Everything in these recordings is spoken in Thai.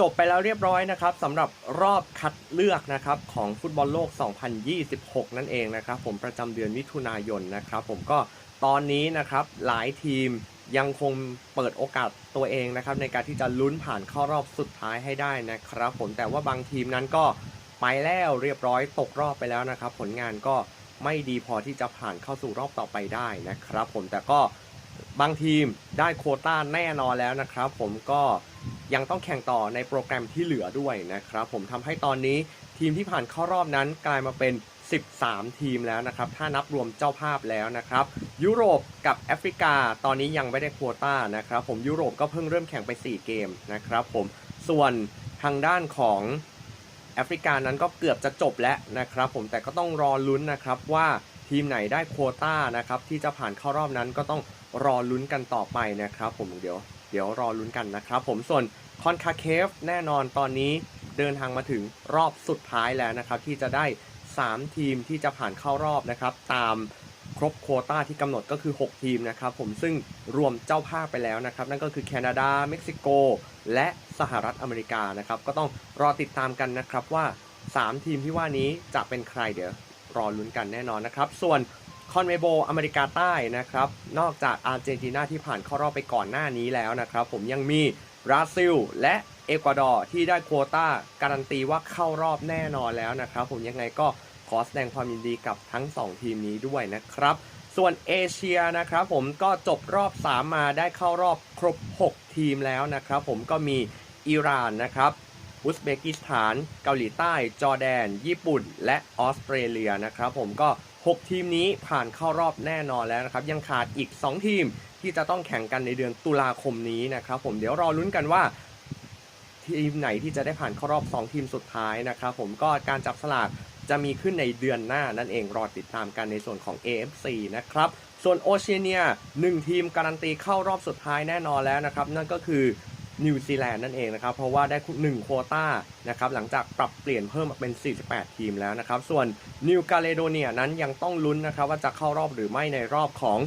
จบไปแล้วเรียบร้อยนะครับสำหรับรอบคัดเลือกนะครับของฟุตบอลโลก 2026 นั่นเองนะครับ ผมประจำเดือนมิถุนายนนะครับ ผมก็ตอนนี้นะครับหลายทีมยังคงเปิดโอกาสตัวเองนะครับในการที่จะลุ้นผ่านเข้ารอบสุดท้ายให้ได้นะครับ ผมแต่ว่าบางทีมนั้นก็ไปแล้วเรียบร้อยตกรอบไปแล้วนะครับ ผลงานก็ไม่ดีพอที่จะผ่านเข้าสู่รอบต่อไปได้นะครับ ผมแต่ก็บางทีมได้โคต้าแน่นอนแล้วนะครับ ผมก็ ยังต้องแข่งต่อในโปรแกรมที่เหลือด้วยนะครับผมทำให้ตอนนี้ทีมที่ผ่านเข้ารอบนั้นกลายมาเป็น 13 ทีมแล้วนะครับ ถ้านับรวมเจ้าภาพแล้วนะครับ ยุโรปกับแอฟริกา ตอนนี้ยังไม่ได้โควต้านะครับ ผมยุโรปก็เพิ่งเริ่มแข่งไป 4 เกมนะครับ ผมส่วนทางด้านของแอฟริกานั้นก็เกือบจะจบแล้วนะครับ ผมแต่ก็ต้องรอลุ้นนะครับว่าทีมไหนได้โควต้านะครับที่จะผ่านเข้ารอบนั้นก็ต้องรอลุ้นกันต่อไปนะครับ ผมเดี๋ยว เดี๋ยวรอลุ้นกันนะครับ ผมส่วนคอนคาเคฟแน่นอนตอนนี้เดินทางมาถึงรอบสุดท้ายแล้วนะครับ ที่จะได้ 3 ทีมที่จะผ่านเข้ารอบนะครับ ตามครบโควต้าที่กำหนดก็คือ 6 ทีมนะครับ ผมซึ่งรวมเจ้าภาพไปแล้วนะครับ นั่นก็คือแคนาดา เม็กซิโก และสหรัฐอเมริกานะครับ ก็ต้องรอติดตามกันนะครับว่า 3 ทีมที่ว่านี้จะเป็นใครเดี๋ยวรอลุ้นกันแน่นอนนะครับ ส่วน คอนเมโบอเมริกาใต้นะครับ นอกจากอาร์เจนตินาที่ผ่านเข้ารอบไปก่อนหน้านี้แล้วนะครับ ผมยังมีบราซิล และเอกวาดอร์ที่ได้โควตาการันตีว่าเข้ารอบแน่นอนแล้วนะครับ ผมยังไงก็ขอแสดงความยินดีกับทั้ง 2 ทีมนี้ด้วยนะครับ ส่วนเอเชียนะครับผมก็จบรอบ 3 มาได้เข้ารอบครบ 6 ทีมแล้วนะครับ ผมก็มีอิหร่านนะครับ อุซเบกิสถาน เกาหลีใต้ จอร์แดน ญี่ปุ่น และออสเตรเลียนะครับผมก็ 6 ทีมนี้ผ่านเข้ารอบแน่นอนแล้วนะครับยังขาดอีก 2 ทีมที่จะต้องแข่งกันในเดือนตุลาคมนี้นะครับผมเดี๋ยวรอลุ้นกันว่าทีมไหนที่จะได้ผ่านเข้ารอบ 2 ทีมสุดท้ายนะครับผมก็การจับสลากจะมีขึ้นในเดือนหน้านั่นเองรอติดตามกันในส่วนของ AFC นะครับส่วนโอเชียเนีย 1 ทีมการันตีเข้ารอบสุดท้ายแน่นอนแล้วนะครับ นั่นก็คือ นิวซีแลนด์นั่นเองนะครับ เพราะว่าได้1โควต้านะครับหลังจากปรับเปลี่ยนเพิ่มมาเป็น 48 ทีมแล้วนะครับ ส่วนนิวกาเลโดเนียนั้นยังต้องลุ้นนะครับว่าจะเข้ารอบหรือไม่ในรอบของ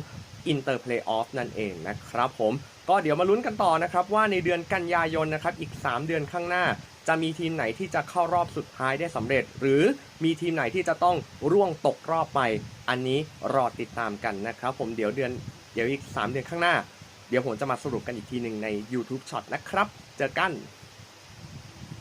อินเตอร์เพลย์ออฟนั่นเองนะครับผมก็เดี๋ยวมาลุ้นกันต่อนะครับว่าในเดือนกันยายนนะครับอีก 3 เดือนข้างหน้า จะมีทีมไหนที่จะเข้ารอบสุดท้ายได้สำเร็จ หรือมีทีมไหนที่จะต้องร่วงตกรอบไป อันนี้รอติดตามกันนะครับผมเดี๋ยวเดือนเดี๋ยวอีก 3 เดือนข้างหน้า เดี๋ยวผมจะมาสรุปกันอีกทีหนึ่งใน YouTube Shot นะครับ เจอกัน